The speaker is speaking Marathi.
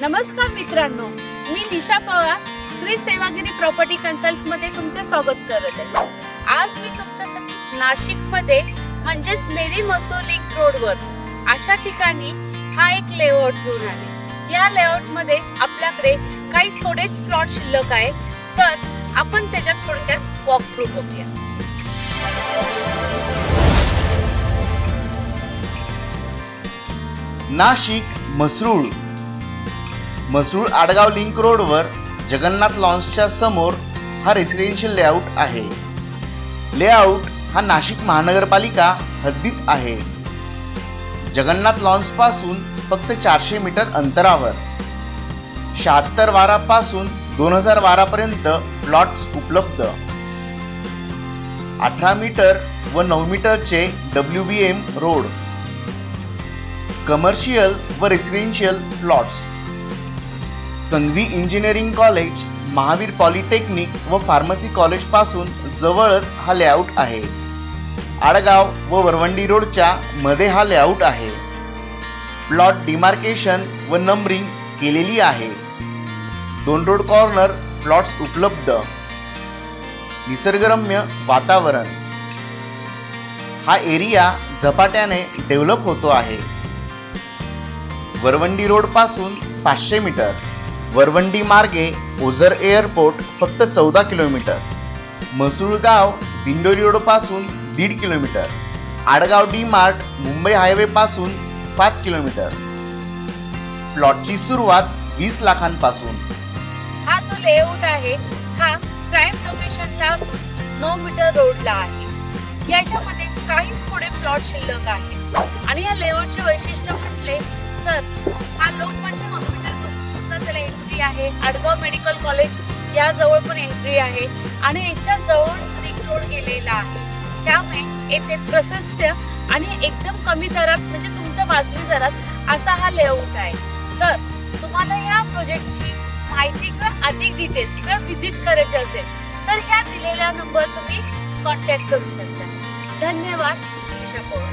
नमस्कार मित्रांनो मी निशा पवार श्री सेवागिरी प्रॉपर्टी कन्सल्टमध्ये तुमचे स्वागत करत आहे. आज मी तुमच्यासाठी नाशिकमध्ये म्हणजेच मेरी मसो रोड रोडवर अशा ठिकाणी हा एक लेआउट घेऊन आले. या लेआउटमध्ये आपल्याकडे काही थोडेच प्लॉट शिल्लक आहे तर आपण त्याच्यात थोडक्यात वॉक थ्रू बघूया. नाशिक मसरूळ. म्हसरूळ आडगाव लिंक रोडवर जगन्नाथ लॉन्सच्या समोर हा रेसिडेन्शियल लेआउट आहे. लेआउट हा नाशिक महानगरपालिका हद्दीत आहे. जगन्नाथ लॉन्सपासून फक्त चारशे मीटर अंतरावर. शहात्तर बारापासून दोन हजार बारापर्यंत प्लॉट्स उपलब्ध. अठरा मीटर व नऊ मीटरचे W B M road. Commercial व residential plots Sanghavi engineering college Mahavir polytechnic व फार्मसी कॉलेजपासून जवळच हा लेआउट आहे. आडगाव व वरवंडी रोडच्या मध्ये हा लेआउट आहे. प्लॉट डिमार्केशन व नंबरिंग केलेली आहे. दोन रोड कॉर्नर प्लॉट्स उपलब्ध. निसर्गरम्य वातावरण. हा एरिया झपाट्याने डेव्हलप होतो आहे. वरवंडी रोडपासून पाचशे मीटर. वरवंडी मार्गे ओझर एअरपोर्ट फक्त चौदा किलोमीटर. मसूळगाव दिंडोरी रोडपासून दीड kilometer. Adgaon D Mart Mumbai हायवेपासून पाच किलोमीटर. प्लॉटची सुरुवात वीस लाखांपासून. हा जो लेआउट आहे हा प्राईम लोकेशनला असून नऊ मीटर रोडला आहे. याच्यामध्ये काहीच थोडे प्लॉट शिल्लक आहे. आणि या लेआउटचे वैशिष्ट्य म्हटले तर हा लोकमान्य आहे. आडगाव मेडिकल कॉलेज या जवळ पण एंट्री आहे आणि याच्या जवळच रिंग रोड गेलेला आहे. त्यामुळे येथे प्रशस्त आणि एकदम कमी दरात म्हणजे तुमच्या वाजवी दरात असा हा लेआउट आहे. तर तुम्हाला या प्रोजेक्टची माहिती किंवा अधिक डिटेल्स किंवा व्हिजिट करायची असेल तर ह्या दिलेल्या नंबर तुम्ही कॉन्टॅक्ट करू शकता. धन्यवाद. निशा पवार